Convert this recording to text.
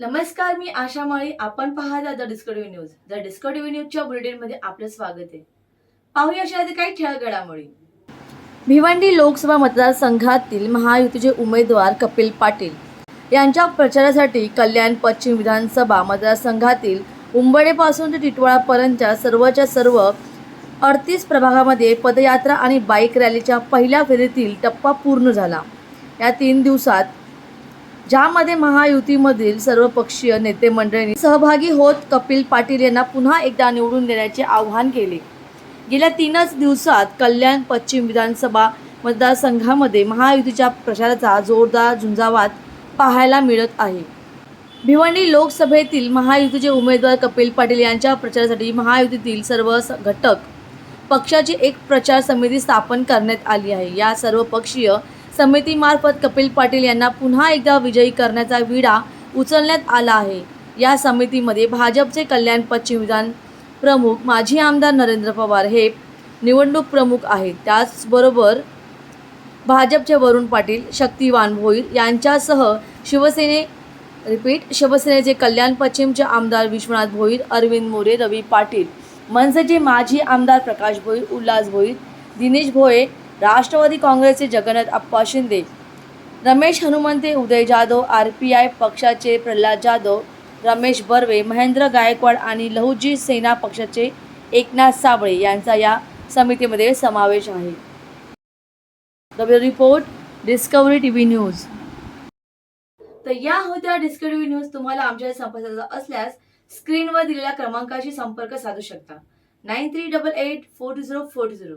नमस्कार मी आशा माळी. आपण पाहता the Discovery News. The Discovery न्यूजच्या बुलेटिनमध्ये आपलं स्वागत आहे. पाहूया अशा काही ठळक घडामोडी भिवंडी लोकसभा मतदारसंघातील महायुतीचे उमेदवार कपिल पाटील यांच्या प्रचारासाठी कल्याण पश्चिम विधानसभा मतदारसंघातील उंबडेपासून ते टिटवाळापर्यंतच्या सर्वच्या सर्व अडतीस प्रभागामध्ये पदयात्रा आणि बाईक रॅलीच्या पहिल्या फेरीतील टप्पा पूर्ण झाला. या तीन दिवसात ज्यामध्ये महायुतीमधील सर्वपक्षीय नेते मंडळींनी सहभागी होत कपिल पाटील यांना पुन्हा एकदा निवडून देण्याचे आवाहन केले. गेल्या तीनच दिवसात कल्याण पश्चिम विधानसभा मतदारसंघामध्ये महायुतीच्या प्रचाराचा जोरदार झुंजावात पाहायला मिळत आहे. भिवंडी लोकसभेतील महायुतीचे उमेदवार कपिल पाटील यांच्या प्रचारासाठी महायुतीतील सर्व घटक पक्षाची एक प्रचार समिती स्थापन करण्यात आली आहे. या सर्व पक्षीय समितीमार्फत कपिल पाटील यांना पुन्हा एकदा विजयी करण्याचा विडा उचलण्यात आला आहे. या समितीमध्ये भाजपचे कल्याण पश्चिम विधान प्रमुख माजी आमदार नरेंद्र पवार हे निवडणूक प्रमुख आहेत. त्याचबरोबर भाजपचे वरुण पाटील शक्तिवान भोईर यांच्यासह शिवसेने रिपीट शिवसेनेचे कल्याण पश्चिमचे आमदार विश्वनाथ भोईर अरविंद मोरे रवी पाटील मनसेचे माजी आमदार प्रकाश भोईर उल्हास भोईर दिनेश भोये राष्ट्रवादी काँग्रेसचे Jagannath Appa Shinde Ramesh Hanumante Uday Jadhav R P I पक्षाचे प्रल्हाद जाधव रमेश बर्वे महेंद्र गायकवाड आणि लहुजी सेना पक्षाचे एकनाथ साबळे यांचा या समितीमध्ये समावेश आहे. W report Discovery T V news तर या होत्या डिस्कवरी न्यूज तुम्हाला आमच्या संपर्काचा असल्यास स्क्रीनवर दिलेल्या क्रमांकाशी संपर्क साधू शकता. Nine three double eight four zero four zero